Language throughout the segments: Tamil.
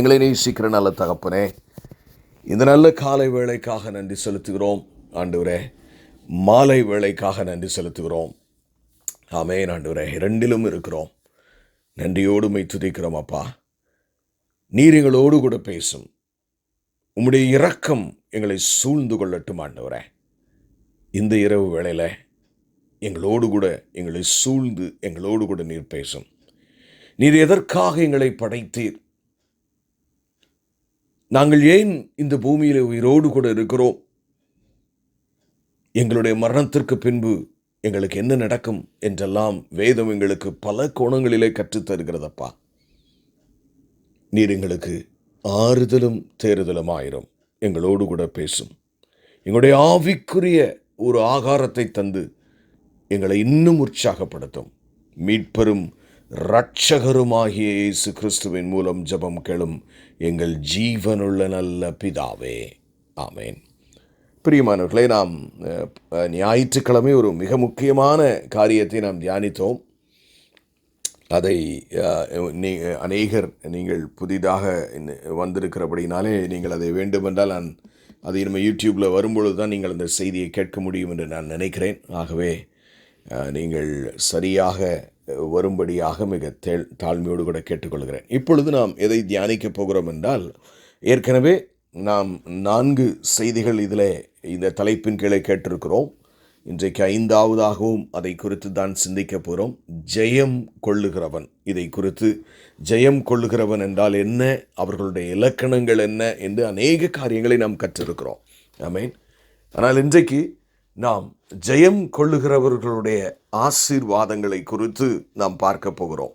எங்களை நேசிக்கிற நல்ல தகப்பனே இந்த நல்ல காலை வேளைக்காக நன்றி செலுத்துகிறோம். ஆண்டவரே மாலை வேளைக்காக நன்றி செலுத்துகிறோம். ஆமென் ஆண்டவரே இரண்டிலும் இருக்கிறோம். நன்றியோடு மை துதிக்கிறோம் அப்பா. நீர் எங்களோடு கூட பேசும். உம்முடைய இரக்கம் எங்களை சூழ்ந்து கொள்ளட்டும் ஆண்டவரே. இந்த இரவு வேளையில் எங்களோடு கூட எங்களை சூழ்ந்து எங்களோடு கூட நீர் பேசும். நீர் எதற்காக எங்களை படைத்தீர்? நாங்கள் ஏன் இந்த பூமியில் உயிரோடு கூட இருக்கிறோம்? எங்களுடைய மரணத்திற்கு பின்பு எங்களுக்கு என்ன நடக்கும் என்றெல்லாம் வேதம் எங்களுக்கு பல கோணங்களிலே கற்றுத் தருகிறதப்பா. நீர் எங்களுக்கு ஆறுதலும் தேறுதலும் ஆயிரும் எங்களோடு கூட பேசும். எங்களுடைய ஆவிக்குரிய ஒரு ஆகாரத்தை தந்து எங்களை இன்னும் உற்சாகப்படுத்தும். மீட்பெரும் இரட்சகருமாகிய இயேசு கிறிஸ்துவின் மூலம் ஜெபம் கேளும் எங்கள் ஜீவனுள்ள நல்ல பிதாவே. ஆமேன். பிரியமானவர்களே நாம் ஞாயிற்றுக்கிழமை ஒரு மிக முக்கியமான காரியத்தை நாம் தியானித்தோம். அதை நீ அநேகர் நீங்கள் புதிதாக வந்திருக்கிறபடினாலே நீங்கள் அதை வேண்டுமென்றால் நான் அது இனிமேல் யூடியூப்பில் வரும்பொழுது தான் நீங்கள் அந்த செய்தியை கேட்க முடியும் என்று நான் நினைக்கிறேன். ஆகவே நீங்கள் சரியாக வரும்படியாக மிக தே தாழ்மையோடு கூட கேட்டுக்கொள்கிறேன். இப்பொழுது நாம் எதை தியானிக்கப் போகிறோம் என்றால் ஏற்கனவே நாம் நான்கு செய்திகள் இதில் இந்த தலைப்பின் கீழே கேட்டிருக்கிறோம். இன்றைக்கு ஐந்தாவதாகவும் அதை குறித்து தான் சிந்திக்க போகிறோம் ஜெயம் கொள்ளுகிறவன். இதை குறித்து ஜெயம் கொள்ளுகிறவன் என்றால் என்ன? அவர்களுடைய இலக்கணங்கள் என்ன? என்று அநேக காரியங்களை நாம் கற்றிருக்கிறோம். மீன் ஆனால் இன்றைக்கு நாம் ஜெயம் கொள்ளுகிறவர்களுடைய ஆசீர்வாதங்களை குறித்து நாம் பார்க்க போகிறோம்.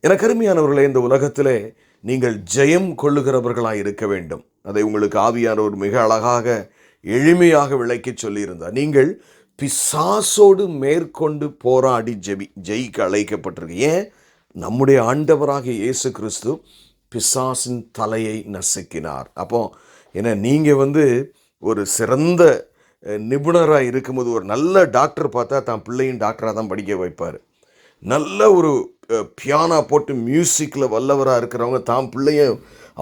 எனக்கு அருமையானவர்களே இந்த உலகத்திலே நீங்கள் ஜெயம் கொள்ளுகிறவர்களாக இருக்க வேண்டும். அதை உங்களுக்கு ஆவியானவர் மிக அழகாக எளிமையாக விளக்கி சொல்லியிருந்தார். நீங்கள் பிசாசோடு மேற்கொண்டு போராடி ஜெபி ஜெயிக்க அழைக்கப்பட்டிருக்கு. ஏன்? நம்முடைய ஆண்டவராகிய இயேசு கிறிஸ்து பிசாசின் தலையை நசுக்கினார். அப்போ ஏன்னா நீங்கள் வந்து ஒரு சிறந்த நிபுணராக இருக்கும்போது ஒரு நல்ல டாக்டர் பார்த்தா தான் பிள்ளையும் டாக்டராக தான் படிக்க வைப்பார். நல்ல ஒரு பியானா போட்டு மியூசிக்கில் வல்லவராக இருக்கிறவங்க தான் பிள்ளைய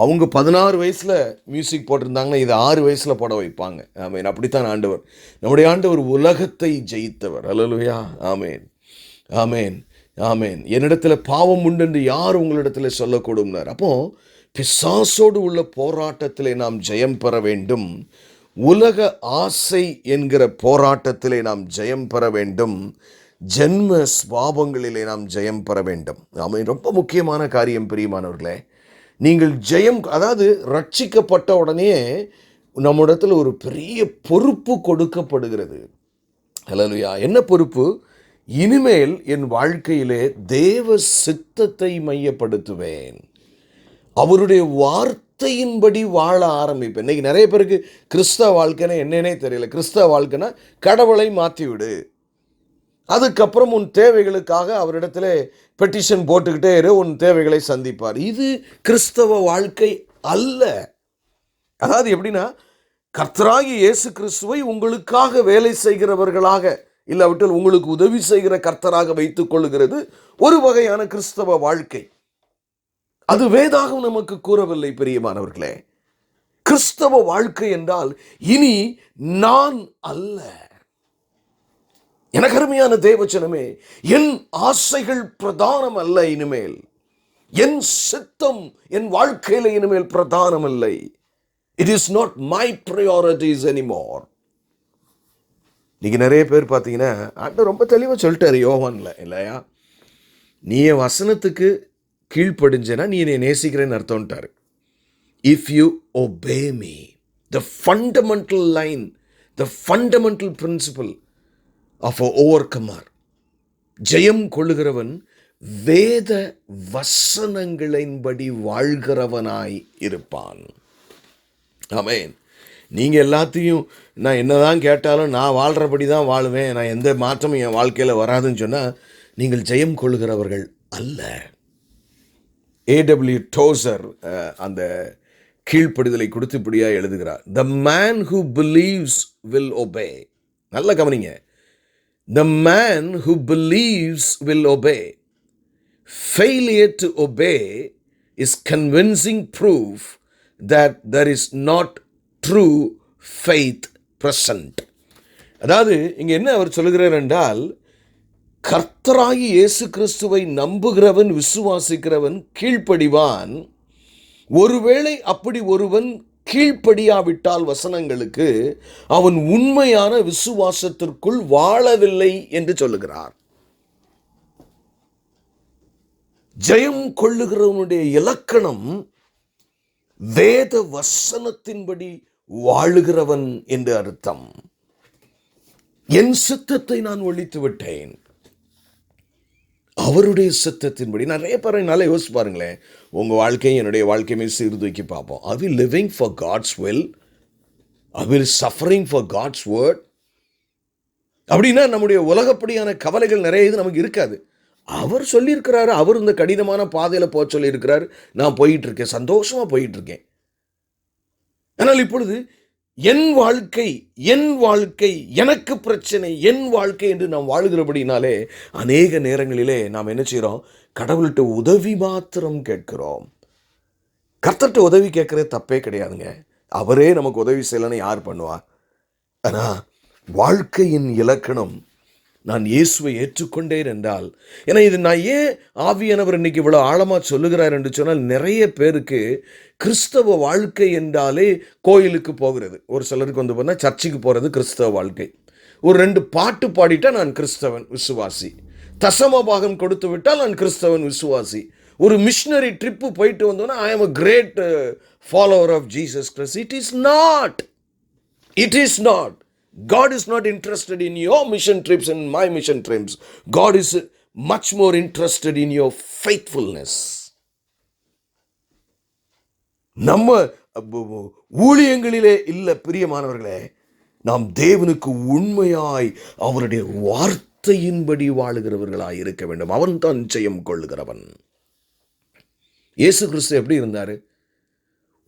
அவங்க பதினாறு வயசில் மியூசிக் போட்டிருந்தாங்கன்னா இது ஆறு வயசில் போட வைப்பாங்க. ஆமேன். அப்படித்தான் ஆண்டவர் நம்முடைய ஆண்டவர் உலகத்தை ஜெயித்தவர். அல்லலுயா ஆமேன். ஆமேன். ஆமேன். என்னிடத்தில் பாவம் உண்டு என்று யார் உங்களிடத்தில் சொல்லக்கூடும்னார். அப்போது பிசாசோடு உள்ள போராட்டத்தில் நாம் ஜெயம் பெற வேண்டும். உலக ஆசை என்கிற போராட்டத்திலே நாம் ஜெயம் பெற வேண்டும். ஜென்ம ஸ்வாபங்களிலே நாம் ஜெயம் பெற வேண்டும். ஆமாம் ரொம்ப முக்கியமான காரியம் பிரியமானவர்களே. நீங்கள் ஜெயம் அதாவது ரட்சிக்கப்பட்ட உடனே நம்மிடத்தில் ஒரு பெரிய பொறுப்பு கொடுக்கப்படுகிறது. ஹலலுயா என்ன பொறுப்பு? இனிமேல் என் வாழ்க்கையிலே தேவ சித்தத்தை மையப்படுத்துவேன். அவருடைய வார்த்தை வார்த்தையின்படி வாழ ஆரம்பிப்பேன். இன்னைக்கு நிறைய பேருக்கு கிறிஸ்தவ வாழ்க்கைன்னா என்னன்னே தெரியல. கிறிஸ்தவ வாழ்க்கைனா கடவுளை மாற்றி விடு அதுக்கப்புறம் உன் தேவைகளுக்காக அவரிடத்துல பெட்டிஷன் போட்டுக்கிட்டே இரு உன் தேவைகளை சந்திப்பார். இது கிறிஸ்தவ வாழ்க்கை அல்ல. அதாவது எப்படின்னா கர்த்தராகி இயேசு கிறிஸ்துவை உங்களுக்காக வேலை செய்கிறவர்களாக இல்லாவிட்டால் உங்களுக்கு உதவி செய்கிற கர்த்தராக வைத்துக் கொள்கிறது ஒரு வகையான கிறிஸ்தவ வாழ்க்கை. அது வேதாகம் நமக்கு கூறவில்லை பெரியமானவர்களே. கிறிஸ்தவ வாழ்க்கை என்றால் இனி நான் அல்ல. எனக்கு அருமையான தேவச்சனமே என் ஆசைகள் பிரதானம் அல்ல இனிமேல். என் சித்தம் என் வாழ்க்கையில் இனிமேல் பிரதானம் இல்லை. It is not my priorities anymore இன்னைக்கு நிறைய பேர் பார்த்தீங்கன்னா ஆண்டவர் ரொம்ப தெளிவாக சொல்லிட்டாரு யோவான்ல இல்லையா? நீ என் வசனத்துக்கு கீழ்ப்படிஞ்சேன்னா நீ என்னை நேசிக்கிறேன்னு அர்த்தம்ட்டார். If you obey me the fundamental line the fundamental principle of a overcomer ஜெயம் கொள்ளுகிறவன் வேத வசனங்களின்படி வாழ்கிறவனாய் இருப்பான். ஆமேன். நீங்கள் எல்லாத்தையும் நான் என்னதான் கேட்டாலும் நான் வாழ்கிறபடி தான் வாழுவேன். நான் எந்த மாற்றமும் என் வாழ்க்கையில் வராதுன்னு சொன்னால் நீங்கள் ஜெயம் கொள்கிறவர்கள் அல்ல. ஏடபிள்யூ டோசர் uh, அந்த கீழ்ப்படிதலை கொடுத்துப்படியாக எழுதுகிறார். The man who believes will obey நல்ல கவனிங்க. The man who believes will obey failure to obey is convincing proof that there is not true faith present அதாவது இங்கே என்ன அவர் சொல்லுகிறார் என்றால் கர்த்தராகி இயேசு கிறிஸ்துவை நம்புகிறவன் விசுவாசிக்கிறவன் கீழ்ப்படிவான். ஒருவேளை அப்படி ஒருவன் கீழ்ப்படியாவிட்டால் வசனங்களுக்கு அவன் உண்மையான விசுவாசத்திற்குள் வாழவில்லை என்று சொல்லுகிறார். ஜெயம் கொள்ளுகிறவனுடைய இலக்கணம் வேத வசனத்தின்படி வாழுகிறவன் என்று அர்த்தம். என் சித்தத்தை நான் ஒழித்து விட்டேன் அவருடைய சித்தத்தின்படி நிறைய பேர் நல்லா யோசிச்சு பாருங்களேன். உங்கள் வாழ்க்கையும் என்னுடைய வாழ்க்கையுமே சீர்தூக்கி பார்ப்போம். I will living for God's will I will suffering for God's word அப்படின்னா நம்முடைய உலகப்படியான கவலைகள் நிறைய இது நமக்கு இருக்காது. அவர் சொல்லியிருக்கிறாரு அவர் இந்த கடினமான பாதையில் போக சொல்லியிருக்கிறாரு. நான் போயிட்டு இருக்கேன் சந்தோஷமாக போயிட்டு இருக்கேன். ஆனால் இப்பொழுது என் வாழ்க்கை என் வாழ்க்கை எனக்கு பிரச்சனை என் வாழ்க்கை என்று நாம் வாழுகிறபடினாலே அநேக நேரங்களிலே நாம் என்ன செய்கிறோம்? கடவுள்கிட்ட உதவி மாத்திரம் கேட்கிறோம். கர்த்தர்கிட்ட உதவி கேட்குறது தப்பே கிடையாதுங்க. அவரே நமக்கு உதவி செய்யலைன்னு யார் பண்ணுவா? ஆனால் வாழ்க்கையின் இலக்கணம் நான் இயேசுவை ஏற்றுக்கொண்டேன் என்றால். ஏன்னா இது நான் ஏன் ஆவியானவர் இன்னைக்கு இவ்வளோ ஆழமாக சொல்லுகிறார் என்று சொன்னால் நிறைய பேருக்கு கிறிஸ்தவ வாழ்க்கை என்றாலே கோயிலுக்கு போகிறது. ஒரு சிலருக்கு வந்து பார்த்தா சர்ச்சுக்கு போகிறது கிறிஸ்தவ வாழ்க்கை. ஒரு ரெண்டு பாட்டு பாடிட்டால் நான் கிறிஸ்தவன் விசுவாசி. தசம பாகம் கொடுத்து விட்டால் நான் கிறிஸ்தவன் விசுவாசி. ஒரு மிஷினரி ட்ரிப்பு போயிட்டு வந்தோன்னா I am a great follower of Jesus Christ it is not it is not God is not interested in your mission trips and my mission trips. God is much more interested in your faithfulness. நம்ம ஊழியங்களிலே இல்லை பிரியமானவர்களே நாம் தேவனுக்கு உண்மையாய் அவருடைய வார்த்தையின்படி வாழுகிறவர்களாய் இருக்க வேண்டும் அவன் தான் ஜெயம் கொள்ளுகிறவன் இயேசு கிறிஸ்து எப்படி இருந்தார்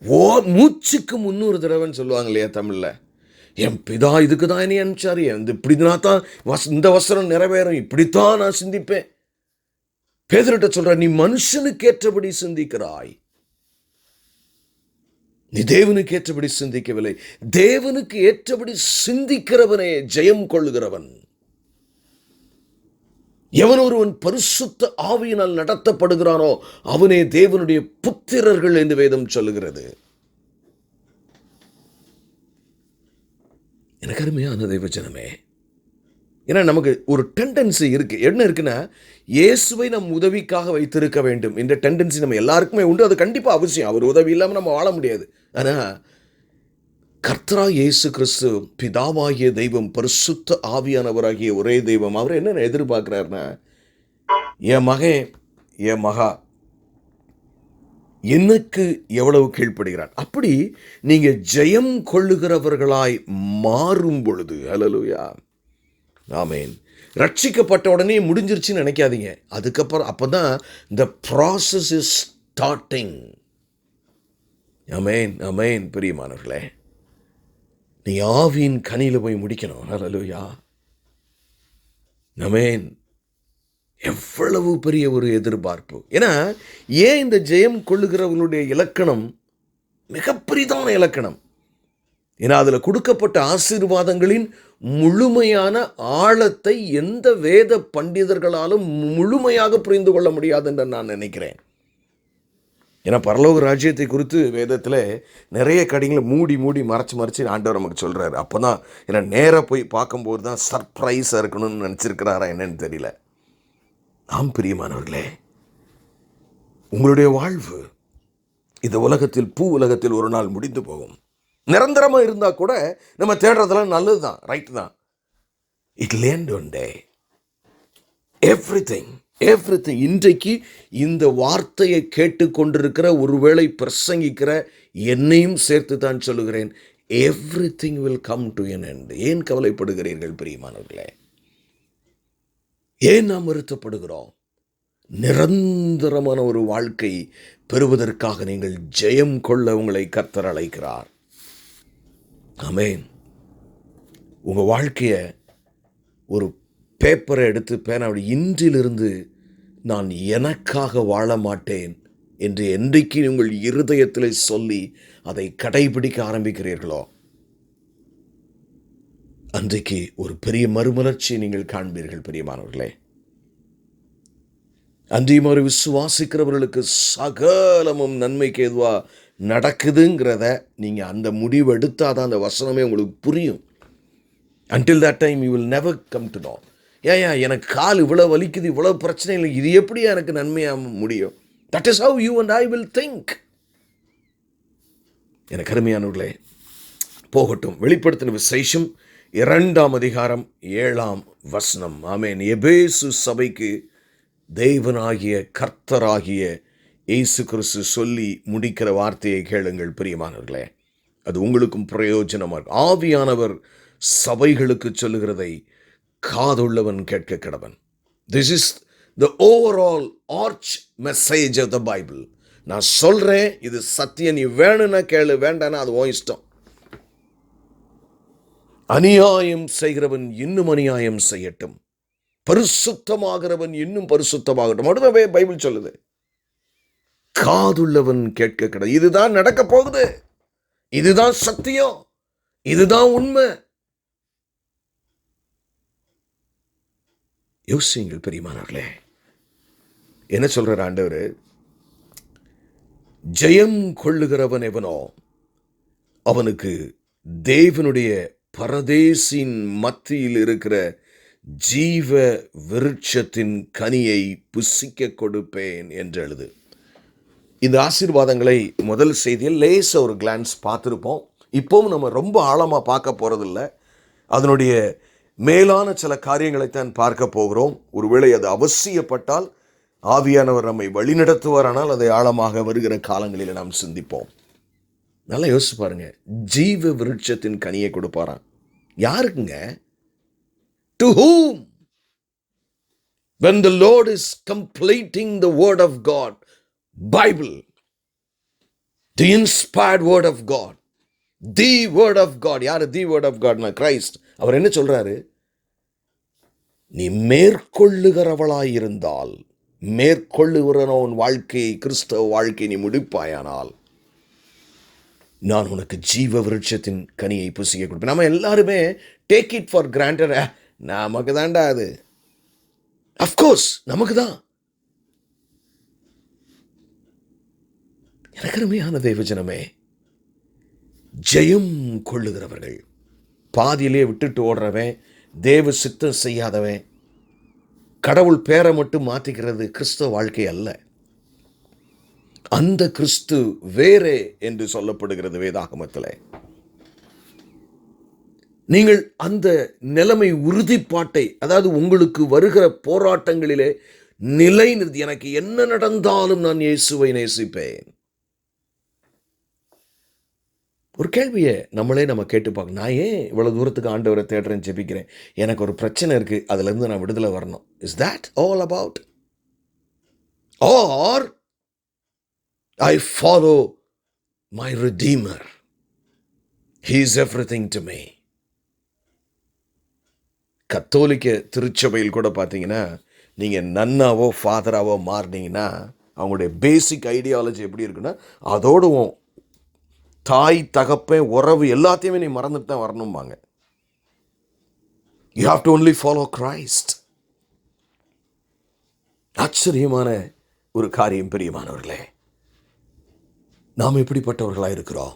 ஓ மூச்சுக்கு முன்னூறு தடவைன்னு சொல்லுவாங்க இல்லையா தமிழில் என் பிதா இதுக்கு தான் என்னை அனுப்பிச்சார். இந்த இப்படினா தான் வஸ் இந்த வசனம் நிறைவேறும். இப்படித்தான் நான் சிந்திப்பேன். பேதர்கிட்ட சொல்கிற நீ மனுஷனுக்கு ஏற்றபடி சிந்திக்கிறாய். நீ தேவனுக்கு ஏற்றபடி சிந்திக்கவில்லை. தேவனுக்கு ஏற்றபடி சிந்திக்கிறவனே ஜெயம் கொள்ளுகிறவன். எவன் ஒருவன் பரிசுத்த ஆவியினால் நடத்தப்படுகிறானோ அவனே தேவனுடைய புத்திரர்கள் என்று வேதம் சொல்லுகிறது. எனக்கு அருமையான தெய்வஜனமே ஏன்னா நமக்கு ஒரு டெண்டன்சி இருக்குது என்ன இருக்குன்னா இயேசுவை நம் உதவிக்காக வைத்திருக்க வேண்டும். இந்த டெண்டன்சி நம்ம எல்லாருக்குமே உண்டு. அது கண்டிப்பாக அவசியம். அவர் உதவி இல்லாமல் நம்ம வாழ முடியாது. ஆனால் கர்த்தரா இயேசு கிறிஸ்து பிதாவாகிய தெய்வம் பரிசுத்த ஆவியானவராகிய ஒரே தெய்வம் அவர் என்ன எதிர்பார்க்குறாருன்னா என் மகன் என் மகா எனக்கு எவ்வளவு கீழ்ப்படுகிறான்? அப்படி நீங்க ஜெயம் கொள்ளுகிறவர்களாய் மாறும் பொழுது ஹலலுயா ஆமேன். ரட்சிக்கப்பட்ட உடனே முடிஞ்சிருச்சுன்னு நினைக்காதீங்க. அதுக்கப்புறம் அப்போ தான் இந்த ப்ராசஸ் இஸ் ஸ்டார்டிங் அமேன் அமேன் பிரியமானவர்களே. நீ ஆவியின் கனியில் போய் முடிக்கணும் ஹலலுயா அமேன் எவ்வளவு பெரிய ஒரு எதிர்பார்ப்பு. ஏன்னா ஏன் இந்த ஜெயம் கொள்ளுகிறவங்களுடைய இலக்கணம் மிகப்பெரிதான இலக்கணம்? ஏன்னா அதில் கொடுக்கப்பட்ட ஆசீர்வாதங்களின் முழுமையான ஆழத்தை எந்த வேத பண்டிதர்களாலும் முழுமையாக புரிந்து கொள்ள முடியாது என்று நான் நினைக்கிறேன். ஏன்னா பரலோக ராஜ்யத்தை குறித்து வேதத்தில் நிறைய கடைகளை மூடி மூடி மறைச்சு மறைச்சு ஆண்டவர் நமக்கு சொல்கிறாரு அப்போ தான் ஏன்னா நேராக போய் பார்க்கும்போது தான் சர்ப்ரைஸாக இருக்கணும்னு நினச்சிருக்கிறாரா என்னன்னு தெரியல. ஆம் பிரியமானவர்களே உங்களுடைய வாழ்வு இந்த உலகத்தில் பூ உலகத்தில் ஒரு நாள் முடிந்து போகும். நிரந்தரமாக இருந்தால் கூட நம்ம தேடுறதெல்லாம் நல்லது தான் ரைட்டு தான். It land one day everything everything இன்றைக்கு இந்த வார்த்தையை கேட்டுக்கொண்டிருக்கிற ஒருவேளை பிரசங்கிக்கிற என்னையும் சேர்த்து தான் சொல்லுகிறேன். Everything will come to an end ஏன் கவலைப்படுகிறீர்கள் பிரியமானவர்களே? ஏன் நாம் வருத்தப்படுகிறோம் நிரந்தரமான ஒரு வாழ்க்கை பெறுவதற்காக நீங்கள் ஜெயம் கொள்ள உங்களை கர்த்தர் அழைக்கிறார். ஆமென். உங்கள் வாழ்க்கையை ஒரு பேப்பரை எடுத்து பேனாவோட இன்றிலிருந்து நான் எனக்காக வாழ மாட்டேன் என்று என்றைக்கு உங்கள் இருதயத்தில் சொல்லி அதை கடைபிடிக்க ஆரம்பிக்கிறீர்களோ? அன்றைக்கு ஒரு பெரிய மறுமலர்ச்சியை நீங்கள் காண்பீர்கள் பெரியமானவர்களே. அன்றையும் அவரை விசுவாசிக்கிறவர்களுக்கு சகலமும் நன்மைக்கு எதுவாக நடக்குதுங்கிறத நீங்கள் அந்த முடிவு எடுத்தாதான் அந்த வசனமே உங்களுக்கு புரியும். Until that time you will never come to know ஏன் எனக்கு கால் இவ்வளோ வலிக்குது இவ்வளோ பிரச்சனை இல்லை இது எப்படி எனக்கு நன்மையாக முடியும்? That is how you and I will think எனக்கு அருமையானவர்களே போகட்டும் வெளிப்படுத்தின விசேஷம் இரண்டாம் அதிகாரம் ஏழாம் வசனம். ஆமேன். எபேசு சபைக்கு தேவனாகிய கர்த்தராகிய இயேசு கிறிஸ்து சொல்லி முடிக்கிற வார்த்தையை கேளுங்கள் பிரியமானவர்களே. அது உங்களுக்கும் பிரயோஜனமாக இருக்கும். ஆவியானவர் சபைகளுக்கு சொல்லுகிறதை காதுள்ளவன் கேட்க கிடவன். This is the overall arch message of the Bible நான் சொல்கிறேன் இது சத்தியம். நீ வேணும்னா கேளு வேண்டானா அது ஓ இஷ்டம். அநியாயம் செய்கிறவன் இன்னும் அநியாயம் செய்யட்டும். பரிசுத்தமாகிறவன் இன்னும் பரிசுத்தமாகட்டும். அடுத்தவே பைபிள் சொல்லுது. காதுள்ளவன் கேட்க கிடையாது இதுதான் நடக்க போகுது. இதுதான் சத்தியம். இதுதான் உண்மை. யோசியுங்கள் பெரியமானவர்களே. என்ன சொல்ற ஆண்டவர்? ஜெயம் கொள்ளுகிறவன் எவனோ அவனுக்கு தேவனுடைய பரதேசின் மத்தியில் இருக்கிற ஜீவ விருட்சத்தின் கனியை புசிக்க கொடுப்பேன் என்று எழுது. இந்த ஆசீர்வாதங்களை முதல் செய்தியில் லேச ஒரு கிளான்ஸ் பார்த்துருப்போம். இப்போவும் நம்ம ரொம்ப ஆழமாக பார்க்க போகிறதில்ல அதனுடைய மேலான சில காரியங்களைத்தான் பார்க்க போகிறோம். ஒருவேளை அது அவசியப்பட்டால் ஆவியானவர் நம்மை வழிநடத்துவாரானால் அதை ஆழமாக வருகிற காலங்களில் நாம் சிந்திப்போம். நல்லா யோசிச்சு பாருங்க. ஜீவ விருட்சத்தின் கனியை கொடுப்பாராம். யாருக்குங்க? To whom when the Lord is completing the word of God Bible the inspired word of God the word of God யார் தி வேர்ட் ஆஃப் காட்னா கிரைஸ்ட் அவர் என்ன சொல்கிறாரு நீ மேற்கொள்ளுகிறவளாயிருந்தால் மேற்கொள்ளுகிறவன் வாழ்க்கையை கிறிஸ்தவ வாழ்க்கையை நீ முடிப்பாயானால் நான் உனக்கு ஜீவ விருட்சத்தின் கனியை புசிக்க கொடுப்பேன். நம்ம எல்லாருமே டேக் இட் ஃபார் கிராண்டட் நமக்கு தான்டா அது. அஃப்கோர்ஸ் நமக்கு தான். எனக்கு அருமையான தேவஜனமே ஜெயம் கொள்ளுகிறவர்கள். பாதியிலே விட்டுட்டு ஓடுறவன் தேவ சித்தம் செய்யாதவன் கடவுள் பேரை மட்டும் மாற்றிக்கிறது கிறிஸ்தவ வாழ்க்கை அல்ல. அந்த கிறிஸ்து வேறே என்று சொல்லப்படுகிறது வேதாகமத்தில். நீங்கள் அந்த நிலைமை உறுதிப்பாட்டை அதாவது உங்களுக்கு வருகிற போராட்டங்களிலே நிலை நிறுத்தி எனக்கு என்ன நடந்தாலும் நான் இயேசுவை நேசிப்பேன். ஒரு கேள்வியை நம்மளே நம்ம கேட்டு பார்க்கணும் நான் ஏன் இவ்வளோ தூரத்துக்கு ஆண்டவரை தேடுறேன் ஜெபிக்கிறேன்? எனக்கு ஒரு பிரச்சனை இருக்குது அதுலேருந்து நான் விடுதலை வரணும். Is that all about or I follow my redeemer. He's every everything to me. கத்தோலிக்க திருச்சபையில் கூட பார்த்தீங்கன்னா நீங்கள் நன்னாவோ ஃபாதராகவோ மாறினீங்கன்னா அவங்களுடைய பேசிக் ஐடியாலஜி எப்படி இருக்குன்னா அதோட தாய் தகப்பன் உறவு எல்லாத்தையுமே நீ மறந்துட்டு தான் வரணும்பாங்க. You have to only follow Christ ஆச்சரியமான ஒரு காரியம் பிரியமானவர்களே. நாம் எப்படிப்பட்டவர்களாக இருக்கிறோம்.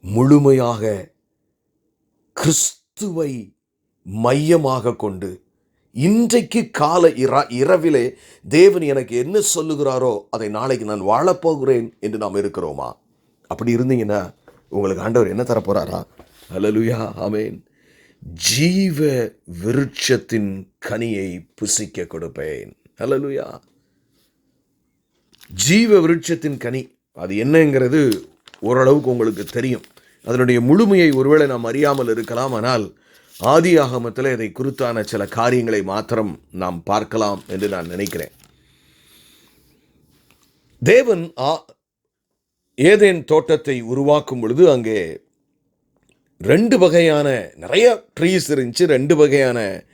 முழுமையாக கிறிஸ்துவை மையமாக கொண்டு இன்றைக்கு கால இரா இரவிலே தேவன் எனக்கு என்ன சொல்லுகிறாரோ அதை நாளைக்கு நான் வாழப்போகிறேன் என்று நாம் இருக்கிறோமா? அப்படி இருந்தீங்கன்னா உங்களுக்கு ஆண்டவர் என்ன தரப்போகிறாரா அலலுயா ஆமேன் ஜீவ விருட்சத்தின் கனியை புசிக்க கொடுப்பேன். அலலுயா ஜீவ விருட்சத்தின் கனி. அது என்னங்கிறது ஓரளவுக்கு உங்களுக்கு தெரியும். அதனுடைய முழுமையை ஒருவேளை நாம் அறியாமல் இருக்கலாம். ஆனால் ஆதி ஆகமத்தில் இதை குறித்தான சில காரியங்களை மாத்திரம் நாம் பார்க்கலாம் என்று நான் நினைக்கிறேன். தேவன் ஆ- ஏதேன் தோட்டத்தை உருவாக்கும் பொழுது அங்கே ரெண்டு வகையான நிறைய ட்ரீஸ் இருந்துச்சு. ரெண்டு வகையான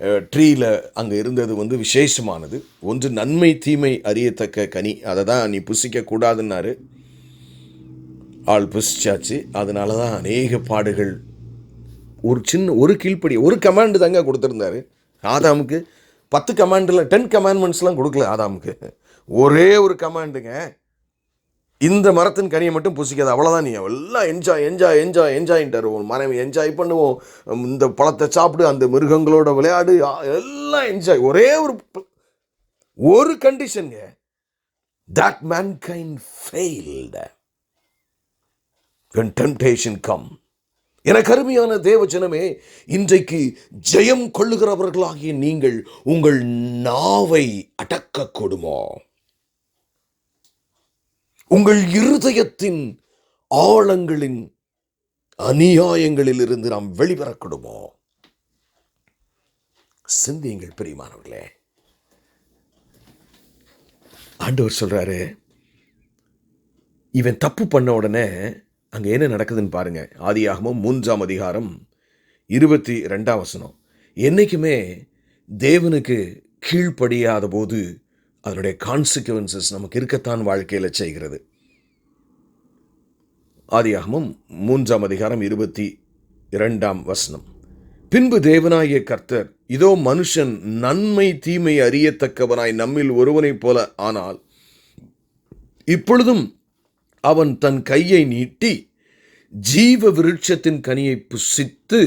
ட்ரீயில் அங்கே இருந்தது வந்து விசேஷமானது. ஒன்று நன்மை தீமை அறியத்தக்க கனி. அதை தான் நீ புசிக்கக்கூடாதுன்னாரு ஆள் புசிச்சாச்சு. அதனால தான் அநேக பாடுகள் ஒரு சின்ன ஒரு கீழ்ப்படி ஒரு கமாண்டு தாங்க கொடுத்துருந்தாரு. ஆதாமுக்கு பத்து கமாண்டில் டென் கமாண்ட்மெண்ட்ஸ்லாம் கொடுக்கல ஆதாமுக்கு. ஒரே ஒரு கமாண்டுங்க இந்த மரத்தின் கனியை மட்டும் புசிக்காது அவ்வளோதான் நீ. எல்லாம் என்ஜாய் என்ஜாய் என்ஜாய் என்ஜாயின்ட்டார் உன் மனைவி என்ஜாய் பண்ணுவோம். இந்த பழத்தை சாப்பிடு அந்த மிருகங்களோட விளையாடு. எல்லாம் என்ஜாய் ஒரே ஒரு ஒரு கண்டிஷனுங்க that mankind failed when temptation come எனக்கு அருமையான தேவஜனமே இன்றைக்கு ஜெயம் கொள்ளுகிறவர்களாகிய நீங்கள் உங்கள் நாவை அடக்கக்கூடுமோ உங்கள் இருதயத்தின் ஆழங்களின் அநியாயங்களிலிருந்து நாம் வெளிவரக்கூடுமோ? சிந்தியுங்கள் பிரியமானவர்களே. ஆண்டவர் சொல்கிறாரு இவன் தப்பு பண்ண உடனே அங்கே என்ன நடக்குதுன்னு பாருங்கள் ஆதியாகமும் மூன்றாம் அதிகாரம் இருபத்தி ரெண்டாம் வசனம். என்றைக்குமே தேவனுக்கு கீழ்ப்படியாத போது அதனுடைய கான்சிக்வன்சஸ் நமக்கு இருக்கத்தான் வாழ்க்கையில் செய்கிறது. ஆதியாகமும் மூன்றாம் அதிகாரம் இருபத்தி இரண்டாம் வசனம். பின்பு தேவனாகிய கர்த்தர் இதோ மனுஷன் நன்மை தீமை அறியத்தக்கவனாய் நம்மில் ஒருவனைப் போல ஆனால் இப்பொழுதும் அவன் தன் கையை நீட்டி ஜீவ விருட்சத்தின் கனியை புசித்து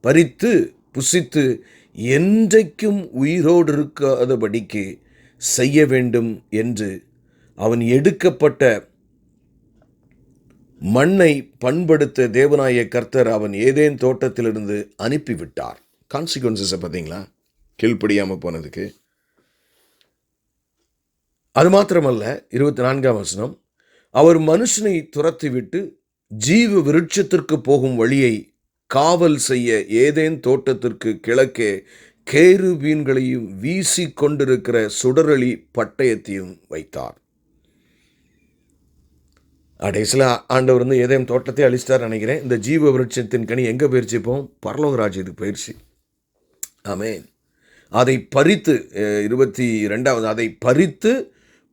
பறித்து புசித்து என்றைக்கும் உயிரோடு இருக்காதபடிக்கு செய்ய வேண்டும் என்று அவன் எடுக்கப்பட்ட மண்ணை பண்படுத்த தேவனாய கர்த்தர் அவன் ஏதேன் தோட்டத்திலிருந்து அனுப்பிவிட்டார். கான்சிக்வன்சஸை பார்த்தீங்களா? கீழ்ப்படியாமல் போனதுக்கு. அது மாத்திரமல்ல இருபத்தி நான்காம் வசனம். அவர் மனுஷனை துரத்திவிட்டு ஜீவ விருட்சத்திற்கு போகும் வழியை காவல் செய்ய ஏதேன் தோட்டத்திற்கு கிழக்கே கேருபீன்களையும் வீசி கொண்டிருக்கிற சுடரளி பட்டயத்தையும் வைத்தார். கடைசியில் ஆண்டவர் வந்து ஏதேம் தோட்டத்தை அழிச்சிட்டார் நினைக்கிறேன். இந்த ஜீவ விருட்சத்தின் கனி எங்கே பயிற்சி இப்போ பரலோகராஜ்யத்துக்கு பயிற்சி ஆமேன். அதை பறித்து இருபத்தி ரெண்டாவது அதை பறித்து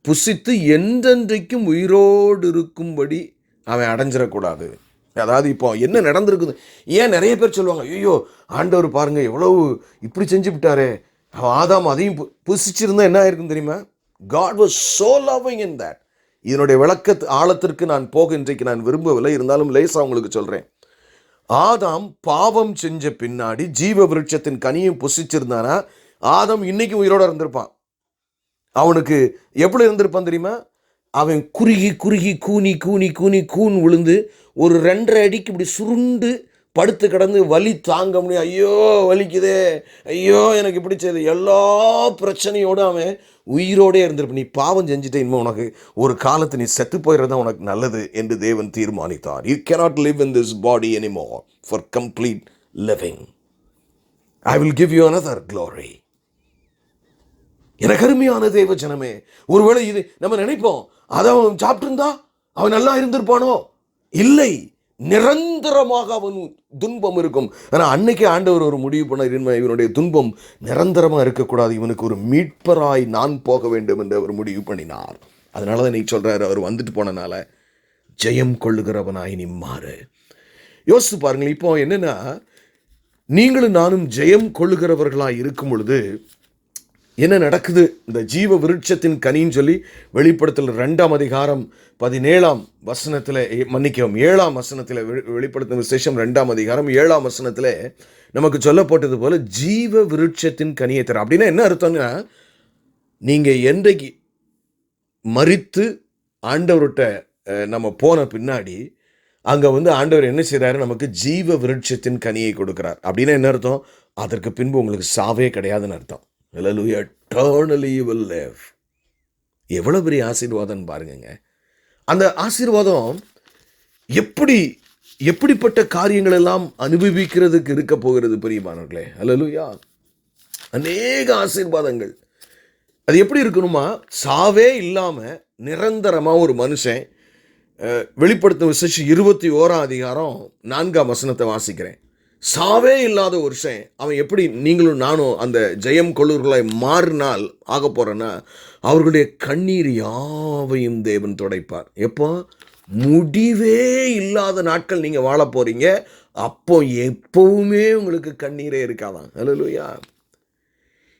புசித்து என்றென்றைக்கும் உயிரோடு இருக்கும்படி அவன் அடைஞ்சிடக்கூடாது. அதாவது இப்போ என்ன நடந்திருக்குது? ஏன் நிறைய பேர் சொல்லுவாங்க ஐயோ ஆண்டவர் பாருங்கள் எவ்வளவு இப்படி செஞ்சு விட்டாரே. அவன் ஆதாம் அதையும் பு- புசிச்சிருந்தா என்ன ஆயிருக்கும் தெரியுமா? God was so loving in that இதனுடைய விளக்க ஆழத்திற்கு நான் போக இன்றைக்கு நான் விரும்பவில்லை. இருந்தாலும் லேசாக உங்களுக்கு சொல்கிறேன் ஆதாம் பாவம் செஞ்ச பின்னாடி ஜீவ விருட்சத்தின் கனியும் புசிச்சிருந்தானா? ஆதாம் இன்னைக்கு உயிரோட இருந்திருப்பான். அவனுக்கு எப்படி இருந்திருப்பான் தெரியுமா? அவன் குறுகி குறுகி கூனி கூனி கூனி கூன் விழுந்து ஒரு ரெண்டரை அடிக்கு இப்படி சுருண்டு படுத்து கிடந்து வலி தாங்க முடியும் ஐயோ வலிக்குதே ஐயோ எனக்கு இப்படி எல்லா பிரச்சனையோடு அவன் உயிரோடே இருந்திருப்ப நீ பாவம் செஞ்சுட்டே இனிமே உனக்கு ஒரு காலத்து நீ செத்து போயிடுறது உனக்கு நல்லது என்று தேவன் தீர்மானித்தார். You cannot live in this body anymore for complete living I will give you another glory எனக்கு அருமையான தேவ ஜனமே ஒருவேளை இது நம்ம நினைப்போம் அதை அவன் சாப்பிட்டுருந்தா அவன் நல்லா இருந்திருப்பானோ? இல்லை. நிரந்தரமாக அவன் துன்பம் இருக்கும். ஆனால் அன்னைக்கு ஆண்டவர் ஒரு முடிவு பண்ணார். இவனுடைய துன்பம் நிரந்தரமாக இருக்கக்கூடாது. இவனுக்கு ஒரு மீட்பராய் நான் போக வேண்டும் என்று அவர் முடிவு பண்ணினார். அதனால தான் நீ சொல்கிறார் அவர் வந்துட்டு போனனால ஜெயம் கொள்ளுகிறவனாய் நீ மாறு. யோசித்து பாருங்கள் இப்போ என்னென்னா நீங்களும் நானும் ஜெயம் கொள்ளுகிறவர்களாக இருக்கும் பொழுது என்ன நடக்குது? இந்த ஜீவ விருட்சத்தின் கனின்னு சொல்லி வெளிப்படுத்தல் ரெண்டாம் அதிகாரம் பதினேழாம் வசனத்தில் மன்னிக்கவும் ஏழாம் வசனத்தில் வெளிப்படுத்தும் விசேஷம் ரெண்டாம் அதிகாரம் ஏழாம் வசனத்தில் நமக்கு சொல்லப்பட்டது போல் ஜீவ விருட்சத்தின் கனியை தரும். அப்படின்னா என்ன அர்த்தம்னா நீங்கள் என்றைக்கு மறித்து ஆண்டவர்கிட்ட நம்ம போன பின்னாடி அங்கே வந்து ஆண்டவர் என்ன செய்கிறாரு நமக்கு ஜீவ விருட்சத்தின் கனியை கொடுக்குறார். அப்படின்னா என்ன அர்த்தம்? அதற்கு பின்பு உங்களுக்கு சாவே கிடையாதுன்னு அர்த்தம். அலலுயா டர்னலி you will எவ்வளோ பெரிய ஆசீர்வாதம்னு பாருங்கங்க. அந்த ஆசீர்வாதம் எப்படி எப்படிப்பட்ட காரியங்கள் எல்லாம் அனுபவிக்கிறதுக்கு இருக்க போகிறது பிரியமானவர்களே? அலலுயா அநேக ஆசீர்வாதங்கள். அது எப்படி இருக்கணுமா? சாவே இல்லாமல் நிரந்தரமாக ஒரு மனுஷன் வெளிப்படுத்தும் விசேஷம் இருபத்தி ஓராம் அதிகாரம் நான்காம் வசனத்தை வாசிக்கிறேன். சாவே இல்லாத ஒரு விஷயம். அவன் எப்படி நீங்களும் நானும் அந்த ஜெயம் கொள்ளுர்களாய் மாறினால் ஆக போகிறேன்னா அவர்களுடைய கண்ணீர் யாவையும் தேவன் துடைப்பார். எப்போ முடிவே இல்லாத நாட்கள் நீங்கள் வாழ போகிறீங்க அப்போ எப்பவுமே உங்களுக்கு கண்ணீரே இருக்காதான். அல்லேலூயா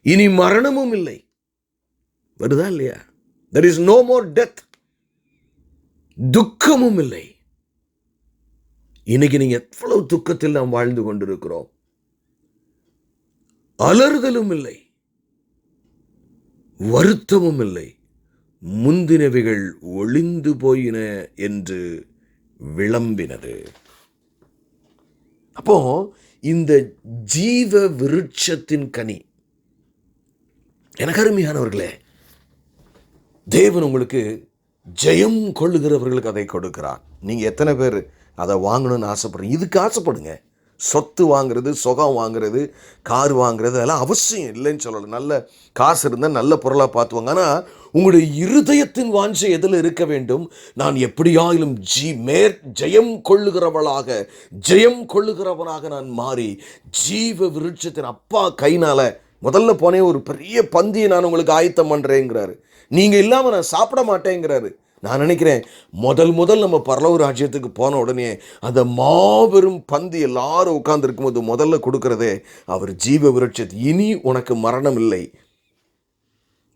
இனி மரணமும் இல்லை. வருதா இல்லையா? There is no more death துக்கமும் இல்லை. இன்னைக்கு நீங்க எவ்வளவு துக்கத்தில் நாம் வாழ்ந்து கொண்டிருக்கிறோம். அலறுதலும் இல்லை. வருத்தமும் இல்லை. முந்தினவைகள் ஒளிந்து போயின என்று விளம்பினது. அப்போ இந்த ஜீவ விருட்சத்தின் கனி. எனக்கு அருமையானவர்களே தேவன் உங்களுக்கு ஜெயம் கொள்ளுகிறவர்களுக்கு அதை கொடுக்கிறான் நீங்கள் எத்தனை பேர் அதை வாங்கணும்னு ஆசைப்பட்றேன் இதுக்கு ஆசைப்படுங்க. சொத்து வாங்குறது சுகம் வாங்குறது கார் வாங்குறது அதெல்லாம் அவசியம் இல்லைன்னு சொல்லலை. நல்ல காசு இருந்தால் நல்ல பொருளாக பார்த்துவாங்க. ஆனால் உங்களுடைய இருதயத்தின் வாஞ்சை எதில் இருக்க வேண்டும்? நான் எப்படியாயிலும் ஜி மேற் ஜெயம் கொள்ளுகிறவளாக ஜெயம் கொள்ளுகிறவனாக நான் மாறி ஜீவ விருட்சத்தின் அப்பா கைனால் முதல்ல போனே ஒரு பெரிய பந்தியை நான் உங்களுக்கு ஆயத்தம் பண்ணுறேங்கிறாரு நீங்கள் இல்லாமல் நான் சாப்பிட மாட்டேங்கிறாரு. நான் நினைக்கிறேன் முதல் முதல் நம்ம பரலவ ராஜ்யத்துக்கு போன உடனே அந்த மாபெரும் பந்து எல்லாரும் உட்கார்ந்துருக்கும் போது முதல்ல கொடுக்கறதே அவர் ஜீவ விருட்சத்து இனி உனக்கு மரணம் இல்லை.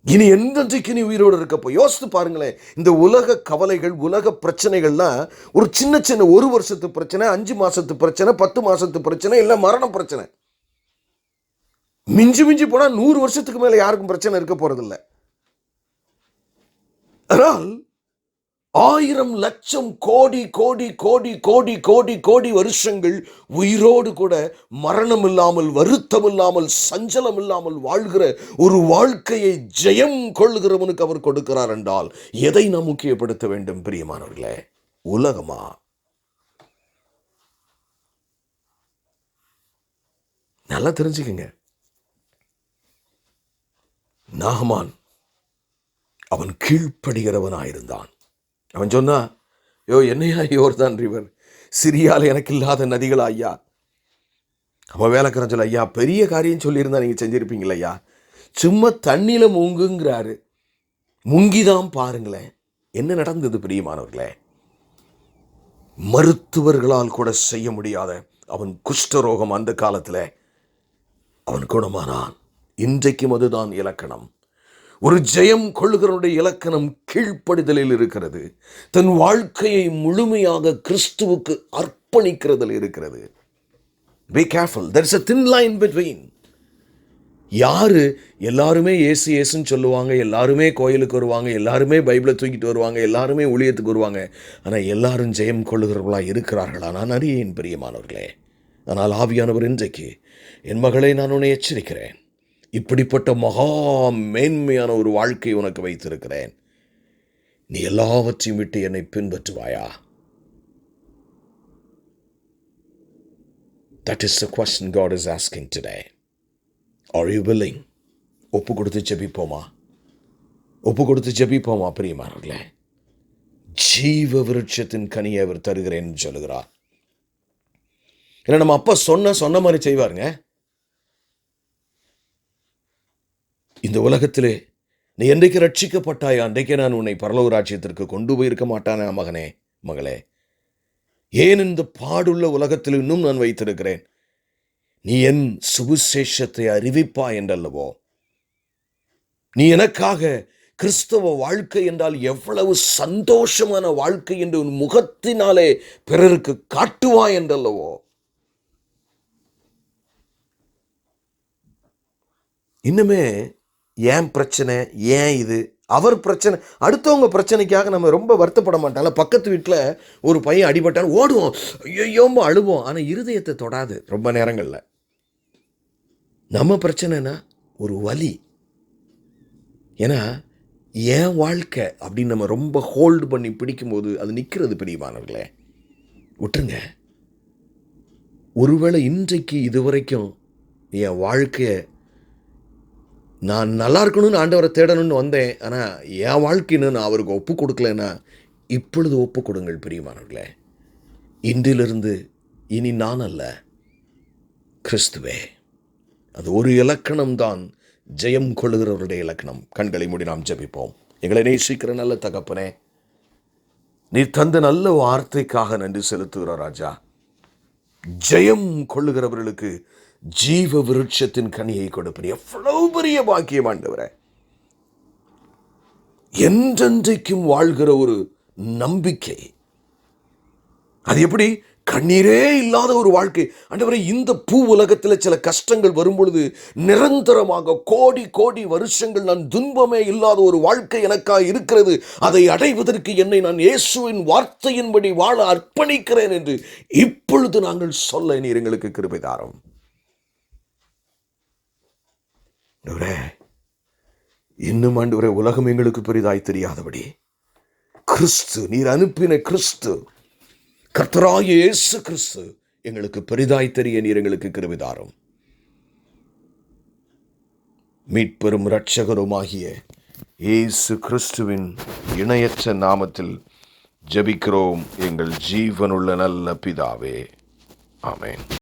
இனி எந்தெந்தைக்கு நீ உயிரோடு இருக்கப்போ யோசித்து பாருங்களேன். இந்த உலக கவலைகள் உலக பிரச்சனைகள்லாம் ஒரு சின்ன சின்ன ஒரு வருஷத்து பிரச்சனை அஞ்சு மாதத்து பிரச்சனை பத்து மாதத்து பிரச்சனை இல்லை மரண பிரச்சனை. மிஞ்சி மிஞ்சி போனால் நூறு வருஷத்துக்கு மேலே யாருக்கும் பிரச்சனை இருக்க போகிறதில்ல ஆனால் ஆயிரம் லட்சம் கோடி கோடி கோடி கோடி கோடி கோடி வருஷங்கள் உயிரோடு கூட மரணம் இல்லாமல் வருத்தம் இல்லாமல் சஞ்சலம் இல்லாமல் வாழ்கிற ஒரு வாழ்க்கையை ஜெயம் கொள்ளுகிறவனுக்கு அவர் கொடுக்கிறார் என்றால் எதை நாம் முக்கியப்படுத்த வேண்டும் பிரியமானவர்களே? உலகமா? நல்லா தெரிஞ்சுக்கங்க. நாகமான் அவன் கீழ்ப்படுகிறவனாயிருந்தான். அவன் சொன்னான் யோ என்னையா யோர்தான் ரிவர் சிரியால் எனக்கு இல்லாத நதிகள் ஐயா. அவன் வேலைக்காரன் சொல்ல ஐயா பெரிய காரியம் சொல்லியிருந்தா நீங்கள் செஞ்சுருப்பீங்கள ஐயா. சும்மா தண்ணியில் முங்குங்கிறாரு. முங்கிதான் பாருங்களேன். என்ன நடந்தது பிரியமானவர்களே? மருத்துவர்களால் கூட செய்ய முடியாத அவன் குஷ்டரோகம் அந்த காலத்தில். அவன் குணமானான். இன்றைக்கும் அதுதான் இலக்கணம். ஒரு ஜெயம் கொள்ளுகிறவனுடைய இலக்கணம் கீழ்ப்படிதலில் இருக்கிறது. தன் வாழ்க்கையை முழுமையாக கிறிஸ்துவுக்கு அர்ப்பணிக்கிறதில் இருக்கிறது. Be careful there is a thin line between யாரு எல்லாருமே ஏசு ஏசுன்னு சொல்லுவாங்க எல்லாருமே கோயிலுக்கு வருவாங்க எல்லாருமே பைபிளை தூக்கிட்டு வருவாங்க எல்லாருமே ஊழியத்துக்கு வருவாங்க. ஆனால் எல்லாரும் ஜெயம் கொள்ளுகிறவர்களாக இருக்கிறார்களா? நான் அறியேன் பிரியமானவர்களே. ஆனால் ஆவியானவர் இன்றைக்கு என் மகளை நான் உன்னை எச்சரிக்கிறேன். இப்படிப்பட்ட மகா மேன்மையான ஒரு வாழ்க்கை உனக்கு வைத்திருக்கிறேன். நீ எல்லாவற்றையும் விட்டு என்னை பின்பற்றுவாயா? That is the question God is asking today are you willing ஒப்பு கொடுத்து ஜெபிப்போமா? ஒப்பு கொடுத்து ஜெபிப்போமா பிரியமானவர்களே? ஜீவ விருட்சத்தின் கனியை அவர் தருகிறேன்னு சொல்லுகிறார். ஏன்னா நம்ம அப்பா சொன்ன சொன்ன மாதிரி செய்வாருங்க. இந்த உலகத்திலே நீ என்றைக்கு ரட்சிக்கப்பட்டாய் அன்றைக்கே நான் உன்னை பரலோக ராஜ்யத்திற்கு கொண்டு போயிருக்க மாட்டானே மகனே? மகளே ஏன் இந்த பாடுள்ள உலகத்தில் இன்னும் நான் வைத்திருக்கிறேன்? நீ என் சுவிசேஷத்தை அறிவிப்பா என்றல்லவோ? நீ எனக்காக கிறிஸ்தவ வாழ்க்கை என்றால் எவ்வளவு சந்தோஷமான வாழ்க்கை என்று உன் முகத்தினாலே பிறருக்கு காட்டுவா என்றல்லவோ? இன்னுமே ஏன் பிரச்சனை? ஏன் இது? அவர் பிரச்சனை அடுத்தவங்க பிரச்சனைக்காக நம்ம ரொம்ப வருத்தப்பட மாட்டால பக்கத்து வீட்டில் ஒரு பையன் அடிபட்டாலும் ஓடுவோம் ஐயோமோ அழுவோம் ஆனால் இருதயத்தை தொடாது ரொம்ப நேரங்களில். நம்ம பிரச்சனைனா ஒரு வலி. ஏன்னா என் வாழ்க்கை அப்படின்னு நம்ம ரொம்ப ஹோல்டு பண்ணி பிடிக்கும்போது அது நிற்கிறது பிரியமானவர்களே விட்டுருங்க. ஒருவேளை இன்றைக்கு இதுவரைக்கும் என் வாழ்க்கையை நான் நல்லா இருக்கணும்னு ஆண்டவரை தேடணும்னு வந்தேன். ஆனால் என் வாழ்க்கைன்னு நான் அவருக்கு ஒப்பு கொடுக்கலன்னா இப்பொழுது ஒப்பு கொடுங்கள் பிரியமானவர்களே. இன்றிலிருந்து இனி நான் அல்ல கிறிஸ்துவே. அது ஒரு இலக்கணம்தான் ஜெயம் கொள்ளுகிறவருடைய இலக்கணம். கண்களை மூடி நாம் ஜெபிப்போம். எங்களை நேசிக்கிற நல்ல தகப்பனே நீ தந்த நல்ல வார்த்தைக்காக நன்றி செலுத்துகிறோம் ராஜா. ஜெயம் கொள்ளுகிறவர்களுக்கு ஜீவ விருட்சத்தின் கனியை கொடுப்பது. எவ்வளவு பெரிய பாக்கியம் ஆண்டவரே. என்றென்றைக்கும் வாழ்கிற ஒரு நம்பிக்கை. அது எப்படி? கண்ணீரே இல்லாத ஒரு வாழ்க்கை. ஆண்டவரை இந்த பூ உலகத்தில் சில கஷ்டங்கள் வரும்பொழுது நிரந்தரமாக கோடி கோடி வருஷங்கள் நான் துன்பமே இல்லாத ஒரு வாழ்க்கை எனக்காக இருக்கிறது. அதை அடைவதற்கு என்னை நான் இயேசுவின் வார்த்தையின்படி வாழ அர்ப்பணிக்கிறேன் என்று இப்பொழுது நாங்கள் சொல்ல நீர் எங்களுக்கு கிருபை தாரும் ஆண்டவரே, இன்னும் ஆண்டவரே உலகம் எங்களுக்கு பெரிதாய் தெரியாதபடி கிறிஸ்து நீர் அனுப்பின கிறிஸ்து கர்த்தராகிய இயேசு கிறிஸ்து எங்களுக்கு பெரிதாய் தெரிய நீர் எங்களுக்கு கிருபிதாரும். மீட்பெரும் இரட்சகருமாகிய இயேசு கிறிஸ்துவின் இணையற்ற நாமத்தில் ஜபிக்கிறோம். எங்கள் ஜீவனுள்ள நல்ல பிதாவே. ஆமேன்.